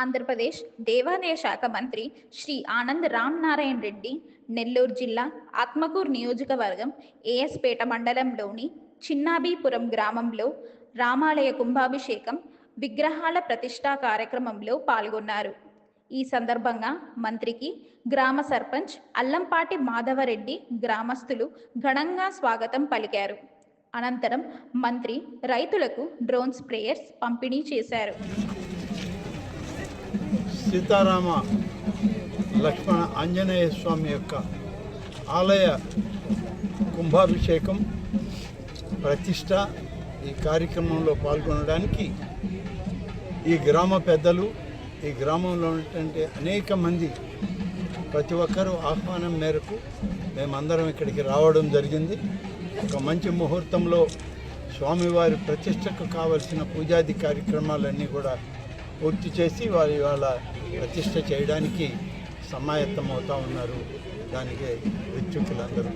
ఆంధ్రప్రదేశ్ దేవాదాయ శాఖ మంత్రి శ్రీ ఆనంద్ రామ్ నారాయణ రెడ్డి నెల్లూరు జిల్లా ఆత్మకూరు నియోజకవర్గం ఏఎస్పేట మండలంలోని చిన్నాబీపురం గ్రామంలో రామాలయ కుంభాభిషేకం విగ్రహాల ప్రతిష్టా కార్యక్రమంలో పాల్గొన్నారు. ఈ సందర్భంగా మంత్రికి గ్రామ సర్పంచ్ అల్లంపాటి మాధవరెడ్డి గ్రామస్తులు ఘనంగా స్వాగతం పలికారు. అనంతరం మంత్రి రైతులకు డ్రోన్ స్ప్రేయర్స్ పంపిణీ చేశారు. సీతారామ లక్ష్మణ ఆంజనేయ స్వామి యొక్క ఆలయ కుంభాభిషేకం ప్రతిష్ట ఈ కార్యక్రమంలో పాల్గొనడానికి ఈ గ్రామ పెద్దలు ఈ గ్రామంలో ఉన్నటువంటి అనేక మంది ప్రతి ఒక్కరూ ఆహ్వానం మేరకు మేమందరం ఇక్కడికి రావడం జరిగింది. ఒక మంచి ముహూర్తంలో స్వామివారి ప్రతిష్టకు కావలసిన పూజాది కార్యక్రమాలన్నీ కూడా పూర్తి చేసి వారి వాళ్ళ ప్రతిష్ట చేయడానికి సమాయత్తమవుతా ఉన్నారు. దానికి ఇచ్చుకులందరూ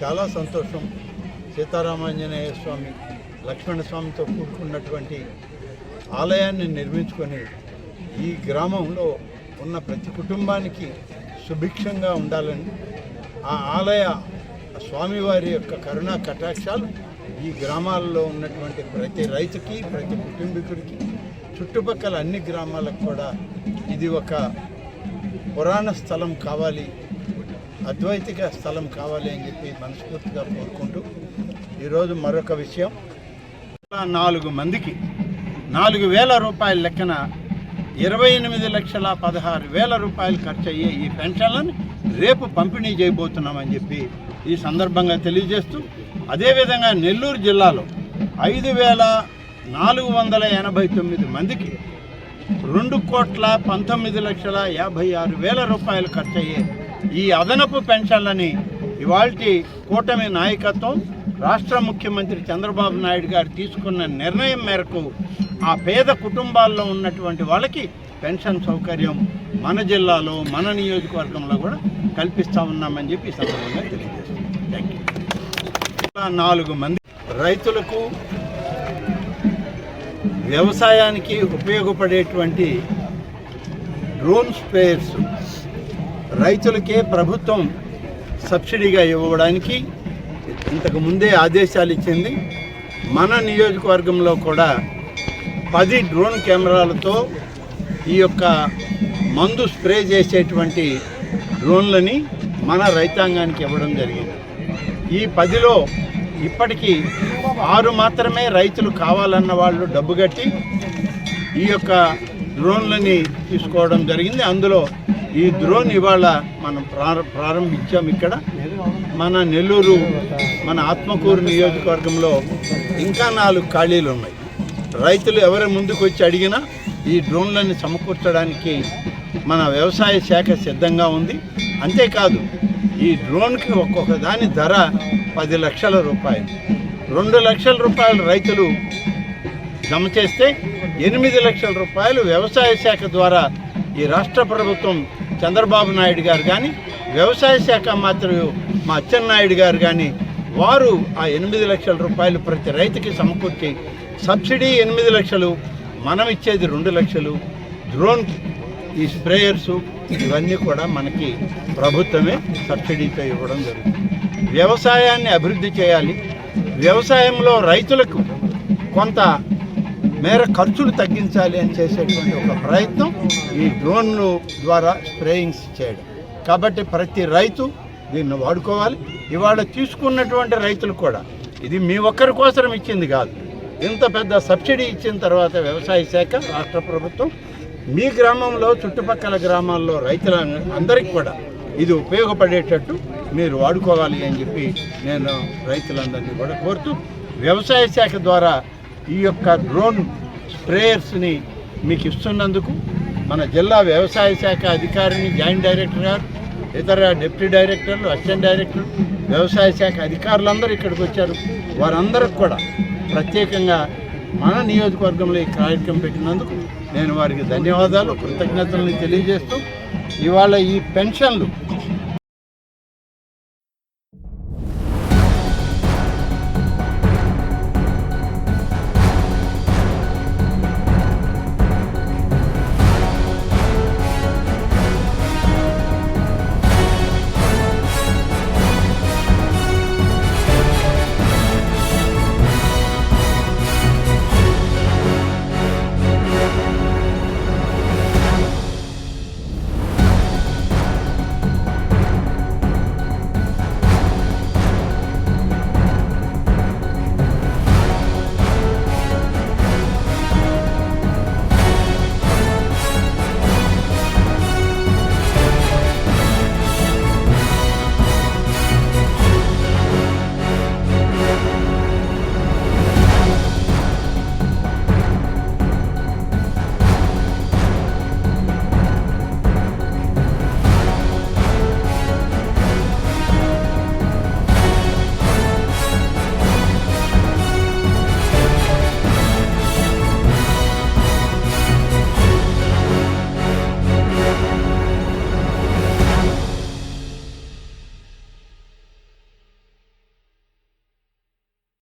చాలా సంతోషం. సీతారామాంజనేయ స్వామి లక్ష్మణ స్వామితో కూడుకున్నటువంటి ఆలయాన్ని నిర్మించుకొని ఈ గ్రామంలో ఉన్న ప్రతి కుటుంబానికి సుభిక్షంగా ఉండాలని ఆ ఆలయ స్వామివారి యొక్క కరుణా కటాక్షాలు ఈ గ్రామాల్లో ఉన్నటువంటి ప్రతి రైతుకి ప్రతి కుటుంబీకుడికి చుట్టుపక్కల అన్ని గ్రామాలకు కూడా ఇది ఒక పురాణ స్థలం కావాలి అద్వైతిక స్థలం కావాలి అని చెప్పి మనస్ఫూర్తిగా కోరుకుంటూ ఈరోజు మరొక విషయం. నాలుగు మందికి నాలుగు వేల రూపాయల లెక్కన ఇరవై ఎనిమిది లక్షల పదహారు వేల రూపాయలు ఖర్చు అయ్యే ఈ పెన్షన్లను రేపు పంపిణీ చేయబోతున్నామని చెప్పి ఈ సందర్భంగా తెలియజేస్తూ అదేవిధంగా నెల్లూరు జిల్లాలో ఐదు వేల నాలుగు వందల ఎనభై తొమ్మిది మందికి రెండు కోట్ల పంతొమ్మిది లక్షల యాభై ఆరు వేల రూపాయలు ఖర్చు అయ్యే ఈ అదనపు పెన్షన్లని ఇవాల్టి కూటమి నాయకత్వం రాష్ట్ర ముఖ్యమంత్రి చంద్రబాబు నాయుడు గారు తీసుకున్న నిర్ణయం మేరకు ఆ పేద కుటుంబాల్లో ఉన్నటువంటి వాళ్ళకి పెన్షన్ సౌకర్యం మన జిల్లాలో మన నియోజకవర్గంలో కూడా కల్పిస్తా ఉన్నామని చెప్పి సందర్భంగా తెలియజేస్తున్నాం. థ్యాంక్ యూ నాలుగు మంది రైతులకు వ్యవసాయానికి ఉపయోగపడేటువంటి డ్రోన్ స్ప్రేయర్స్ రైతులకే ప్రభుత్వం సబ్సిడీగా ఇవ్వడానికి ఇంతకు ముందే ఆదేశాలు ఇచ్చింది. మన నియోజకవర్గంలో కూడా పది డ్రోన్ కెమెరాలతో ఈ యొక్క మందు స్ప్రే చేసేటువంటి డ్రోన్లని మన రైతాంగానికి ఇవ్వడం జరిగింది. ఈ పదిలో ఇప్పటికీ ఆరు మాత్రమే రైతులు కావాలన్న వాళ్ళు డబ్బు కట్టి ఈ యొక్క డ్రోన్లని తీసుకోవడం జరిగింది. అందులో ఈ డ్రోన్ ఇవాళ మనం ప్రార ప్రారంభించాం ఇక్కడ. మన నెల్లూరు మన ఆత్మకూరు నియోజకవర్గంలో ఇంకా నాలుగు ఖాళీలు ఉన్నాయి. రైతులు ఎవరి ముందుకు వచ్చి అడిగినా ఈ డ్రోన్లను సమకూర్చడానికి మన వ్యవసాయ శాఖ సిద్ధంగా ఉంది. అంతేకాదు ఈ డ్రోన్కి ఒక్కొక్క దాని ధర పది లక్షల రూపాయలు. రెండు లక్షల రూపాయలు రైతులు జమ చేస్తే ఎనిమిది లక్షల రూపాయలు వ్యవసాయ శాఖ ద్వారా ఈ రాష్ట్ర ప్రభుత్వం చంద్రబాబు నాయుడు గారు కానీ వ్యవసాయ శాఖ మాత్రమే మా అచ్చెన్నాయుడు గారు కానీ వారు ఆ ఎనిమిది లక్షల రూపాయలు ప్రతి రైతుకి సమకూర్చి సబ్సిడీ ఎనిమిది లక్షలు మనం ఇచ్చేది రెండు లక్షలు డ్రోన్ ఈ స్ప్రేయర్సు ఇవన్నీ కూడా మనకి ప్రభుత్వమే సబ్సిడీతో ఇవ్వడం జరుగుతుంది. వ్యవసాయాన్ని అభివృద్ధి చేయాలి. వ్యవసాయంలో రైతులకు కొంత మేర ఖర్చులు తగ్గించాలి అని చేసేటువంటి ఒక ప్రయత్నం ఈ డ్రోన్లు ద్వారా స్ప్రేయింగ్స్ చేయడం. కాబట్టి ప్రతి రైతు దీన్ని వాడుకోవాలి. ఇవాళ తీసుకున్నటువంటి రైతులు కూడా ఇది మీ ఒక్కరి కోసం ఇచ్చింది కాదు. ఇంత పెద్ద సబ్సిడీ ఇచ్చిన తర్వాత వ్యవసాయ శాఖ రాష్ట్ర ప్రభుత్వం మీ గ్రామంలో చుట్టుపక్కల గ్రామాల్లో రైతుల అందరికీ కూడా ఇది ఉపయోగపడేటట్టు మీరు వాడుకోవాలి అని చెప్పి నేను రైతులందరినీ కూడా కోరుతూ వ్యవసాయ శాఖ ద్వారా ఈ యొక్క డ్రోన్ స్ప్రేయర్స్ని మీకు ఇస్తున్నందుకు మన జిల్లా వ్యవసాయ శాఖ అధికారిని జాయింట్ డైరెక్టర్ గారు ఇతర డిప్యూటీ డైరెక్టర్లు అసిస్టెంట్ డైరెక్టర్ వ్యవసాయ శాఖ అధికారులందరూ ఇక్కడికి వచ్చారు. వారందరికి కూడా ప్రత్యేకంగా మన నియోజకవర్గంలో ఈ కార్యక్రమం పెట్టినందుకు నేను వారికి ధన్యవాదాలు కృతజ్ఞతలను తెలియజేస్తూ ఇవాళ ఈ పెన్షన్లు